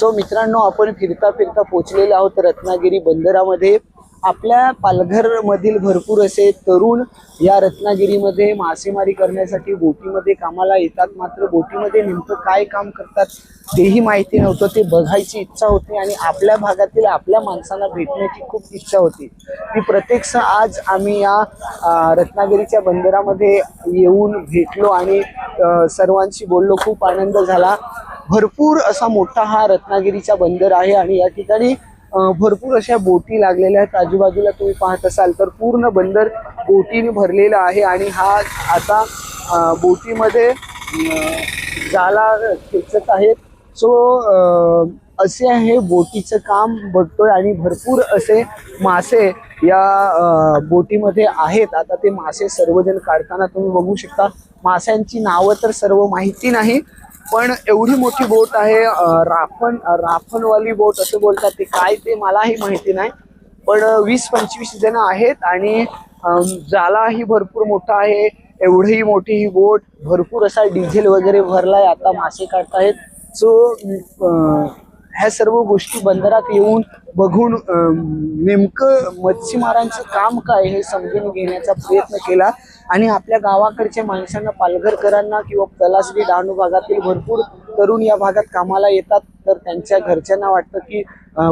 So मित्रांनो आपण फिरता फिरता पोचलेलो आहोत रत्नागिरी बंदरामध्ये. आपल्या पालघरमधील भरपूर असे तरुण या रत्नागिरीमध्ये मासेमारी करण्यासाठी बोटीमध्ये कामाला येतात. मात्र बोटीमध्ये नेमकं काय काम करतात तेही माहिती नव्हतं. ते बघायची इच्छा होती आणि आपल्या भागातील आपल्या माणसांना भेटण्याची खूप इच्छा होती. ती प्रत्यक्ष आज आम्ही या रत्नागिरीच्या बंदरामध्ये येऊन भेटलो आणि सर्वांशी बोललो. खूप आनंद झाला. भरपूर असा मोठा हा रत्नागिरीचा बंदर आहे आणि या ठिकाणी भरपूर अशा बोटी लागलेल्या आहेत. आजूबाजूला तुम्ही पाहत असाल तर पूर्ण बंदर बोटीने भरलेला आहे आणि हा आता बोटीमध्ये जाला खेचत आहेत. सो असे आहे बोटीचं काम बघतोय आणि भरपूर असे मासे या बोटीमध्ये आहेत. आता ते मासे सर्वजण काढताना तुम्ही बघू शकता. माशांची नावं तर सर्व माहिती नाही पण एवढी मोठी बोट आहे राफण राफणवाली बोट असं बोलतात ते काय ते मलाही माहिती नाही. पण वीस पंचवीस जण आहेत आणि जालाही भरपूर मोठा आहे एवढी मोठी ही बोट भरपूर असा डिझेल वगैरे भरलाय आता मासे काढतायत सो ह्या सर्व गोष्टी बंदरात येऊन बघून नेमकं मच्छीमारांचं काम काय हे समजून घेण्याचा प्रयत्न केला. आणि आपल्या गावाकडच्या माणसांना पालघरकरांना किंवा तलासरी डहाणू भागातील भरपूर तरुण या भागात कामाला येतात. तर त्यांच्या घरच्यांना वाटतं की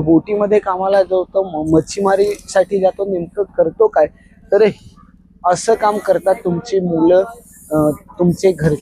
बोटीमध्ये कामाला जातो म- मच्छीमारीसाठी जातो नेमकं करतो काय? तर असं काम करतात तुमची मुलं तुमचे घर